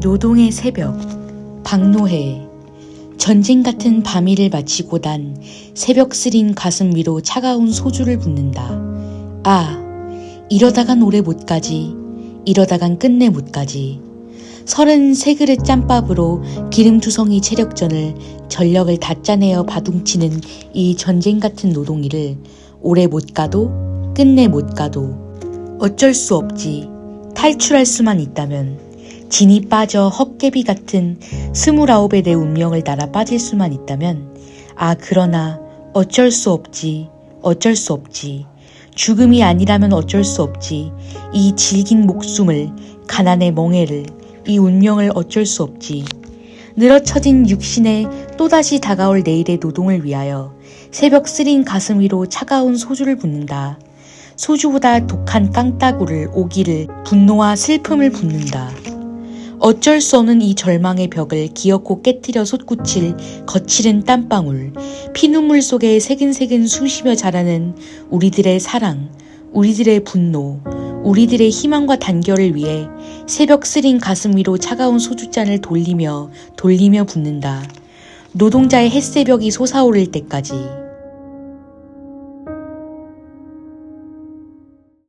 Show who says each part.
Speaker 1: 노동의 새벽, 박노해. 전쟁 같은 밤일을 마치고 난 새벽 쓰린 가슴 위로 차가운 소주를 붓는다. 아, 이러다간 오래 못 가지. 이러다간 끝내 못 가지. 서른 세 그릇 짬밥으로 기름투성이 체력전을 전력을 다 짜내어 바둥치는 이 전쟁 같은 노동일을 오래 못 가도 끝내 못 가도 어쩔 수 없지. 탈출할 수만 있다면 진이 빠져 헛개비 같은 스물아홉의 내 운명을 날아 빠질 수만 있다면 아 그러나 어쩔 수 없지. 어쩔 수 없지. 죽음이 아니라면 어쩔 수 없지. 이 질긴 목숨을 가난의 멍해를 이 운명을 어쩔 수 없지. 늘어처진 육신에 또다시 다가올 내일의 노동을 위하여 새벽 쓰린 가슴 위로 차가운 소주를 붓는다. 소주보다 독한 깡따구를 오기를 분노와 슬픔을 붓는다. 어쩔 수 없는 이 절망의 벽을 기어코 깨뜨려 솟구칠 거칠은 땀방울, 피눈물 속에 새근새근 숨쉬며 자라는 우리들의 사랑, 우리들의 분노, 우리들의 희망과 단결을 위해 새벽 쓰린 가슴 위로 차가운 소주잔을 돌리며 돌리며 붓는다. 노동자의 햇새벽이 솟아오를 때까지.